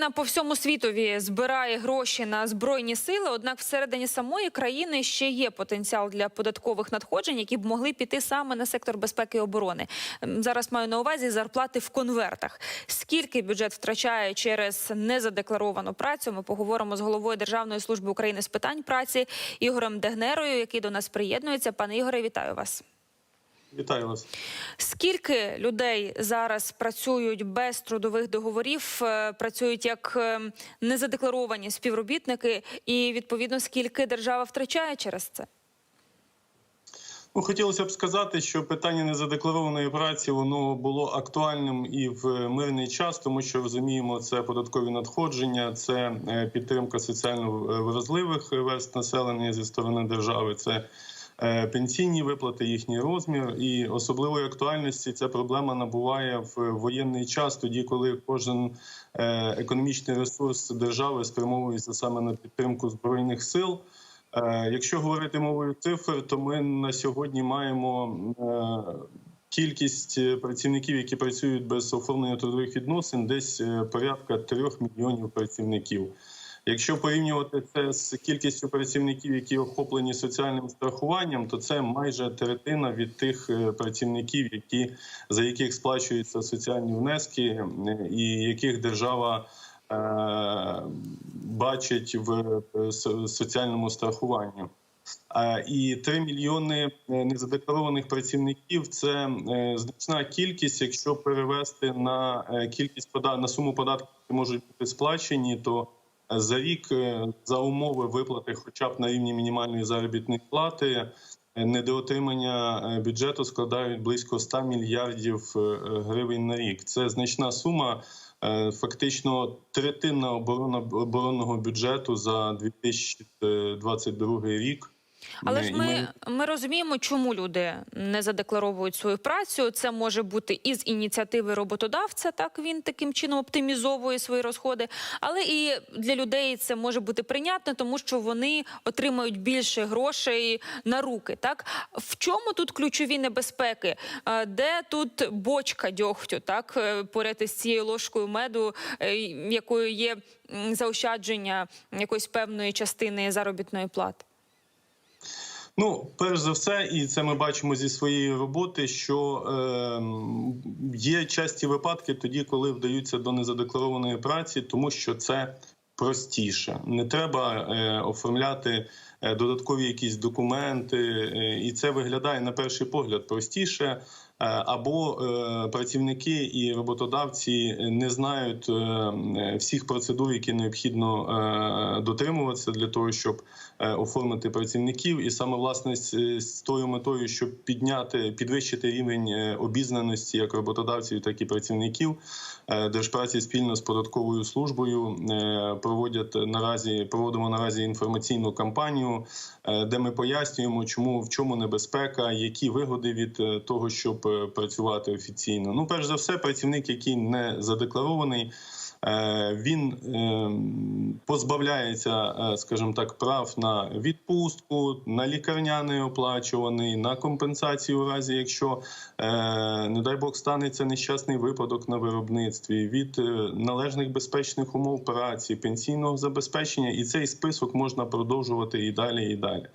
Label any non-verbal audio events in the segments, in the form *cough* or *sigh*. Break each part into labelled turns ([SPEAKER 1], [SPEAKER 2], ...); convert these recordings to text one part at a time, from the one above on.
[SPEAKER 1] Україна по всьому світові збирає гроші на збройні сили. Однак, всередині самої країни ще є потенціал для податкових надходжень, які б могли піти саме на сектор безпеки і оборони. Зараз маю на увазі зарплати в конвертах. Скільки бюджет втрачає через незадекларовану працю? Ми поговоримо з головою Державної служби України з питань праці Ігорем Дегнерою, який до нас приєднується. Пане Ігоре, вітаю вас.
[SPEAKER 2] Вітаю вас.
[SPEAKER 1] Скільки людей зараз працюють без трудових договорів, е, працюють як е, незадекларовані співробітники, і відповідно скільки держава втрачає через це?
[SPEAKER 2] Ну, хотілося б сказати, що питання незадекларованої праці воно було актуальним і в мирний час, тому що розуміємо, це податкові надходження, це е, підтримка соціально вразливих верст населення зі сторони держави. Це Пенсійні виплати, їхній розмір, і особливої актуальності ця проблема набуває в воєнний час, тоді коли кожен е, економічний ресурс держави спрямовується саме на підтримку збройних сил. Е, Якщо говорити мовою цифр, то ми на сьогодні маємо е, кількість працівників, які працюють без оформлення трудових відносин, десь е, порядка трьох мільйонів працівників. Якщо порівнювати це з кількістю працівників, які охоплені соціальним страхуванням, то це майже третина від тих е, працівників, які за яких сплачуються соціальні внески, е, і яких держава е, бачить в е, соціальному страхуванні. І 3 мільйони незадекларованих працівників це значна кількість. Якщо перевести на кількість на суму податків, які можуть бути сплачені, то за рік е, за умови виплати, хоча б на рівні мінімальної заробітної плати, е, недоотримання е, бюджету складають близько 100 мільярдів гривень на рік. Це значна сума. Фактично третина оборонного бюджету за 2022 рік.
[SPEAKER 1] Але ж ми, ми розуміємо, чому люди не задекларовують свою працю. Це може бути із ініціативи роботодавця, так він таким чином оптимізовує свої розходи. Але і для людей це може бути прийнятно, тому що вони отримають більше грошей на руки. Так в чому тут ключові небезпеки? Е, Де тут бочка дьогтю, так е, поряд із цією ложкою меду, е, якою є заощадження якоїсь певної частини заробітної плати?
[SPEAKER 2] Ну, перш за все, і це ми бачимо зі своєї роботи, що е, є часті випадки тоді, коли вдаються до незадекларованої праці, тому що це простіше. Не треба е, оформляти е, додаткові якісь документи, е, і це виглядає на перший погляд простіше. Е, Або е, працівники і роботодавці не знають е, всіх процедур, які необхідно дотримуватися для того, щоб оформити працівників, і саме власне з, тою метою, щоб підняти підвищити рівень обізнаності як роботодавців, так і працівників. Держпраці спільно з податковою службою проводять наразі проводимо наразі інформаційну кампанію, де ми пояснюємо, чому в чому небезпека, які вигоди від того, щоб працювати офіційно. Ну, перш за все, працівник, який не задекларований. Е, Він е, позбавляється, е, скажімо так, прав на відпустку, на лікарняний оплачуваний, на компенсацію у разі, якщо е, не дай Бог станеться нещасний випадок на виробництві, від е, належних безпечних умов праці, пенсійного забезпечення, і цей список можна продовжувати і далі, і далі.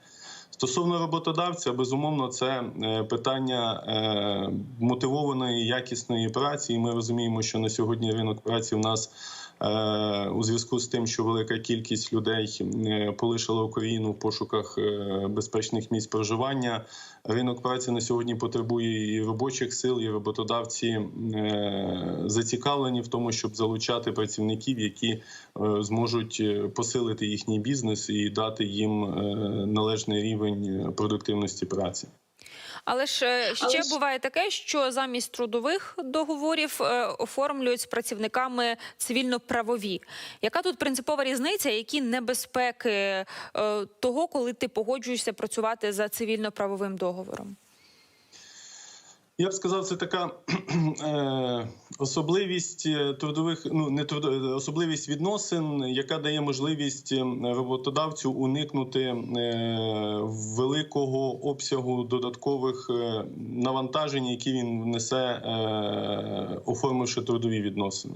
[SPEAKER 2] Стосовно роботодавця, безумовно, це е, питання е, мотивованої якісної праці. І ми розуміємо, що на сьогодні ринок праці в нас у зв'язку з тим, що велика кількість людей е, полишила Україну в пошуках е, безпечних місць проживання. Ринок праці на сьогодні потребує і робочих сил, і роботодавці е, зацікавлені в тому, щоб залучати працівників, які е, зможуть е, посилити їхній бізнес і дати їм е, належний рівень е, продуктивності праці.
[SPEAKER 1] Але ж е, ще
[SPEAKER 3] Але
[SPEAKER 1] буває таке, що замість трудових договорів е, оформлюють з працівниками цивільно-правові. Яка тут принципова різниця? Які небезпеки е, того, коли ти погоджуєшся працювати за цивільно-правовим договором?
[SPEAKER 2] Я б сказав, це така *clears throat* е, особливість е, трудових, ну не труд, особливість відносин, яка дає можливість е, роботодавцю уникнути е, великого обсягу додаткових е, навантажень, які він внесе, е, оформивши трудові відносини.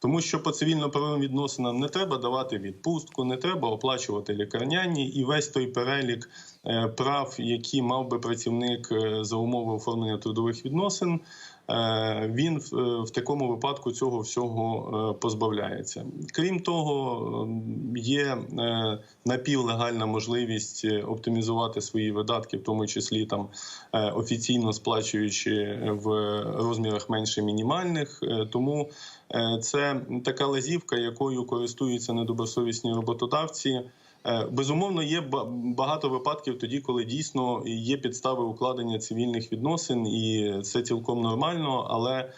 [SPEAKER 2] Тому що по цивільно-правовим відносинам не треба давати відпустку, не треба оплачувати лікарняні і весь той перелік е, прав, які мав би працівник е, за умови оформлення трудових відносин. Е, Він в, е, такому випадку цього всього е, позбавляється. Крім того, є напівлегальна можливість оптимізувати свої видатки, в тому числі там офіційно сплачуючи в розмірах менше мінімальних. Тому це така лазівка, якою користуються недобросовісні роботодавці. Е, Безумовно, є ба- багато випадків тоді, коли дійсно є підстави укладення цивільних відносин, і це цілком нормально. Але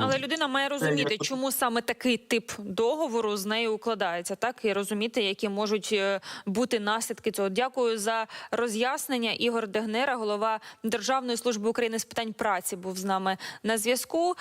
[SPEAKER 1] Але людина має розуміти, чому саме такий тип договору з нею укладається, так і розуміти, які можуть е, бути наслідки цього. Дякую за роз'яснення. Ігор Дегнера, голова Державної служби України з питань праці, був з нами на зв'язку.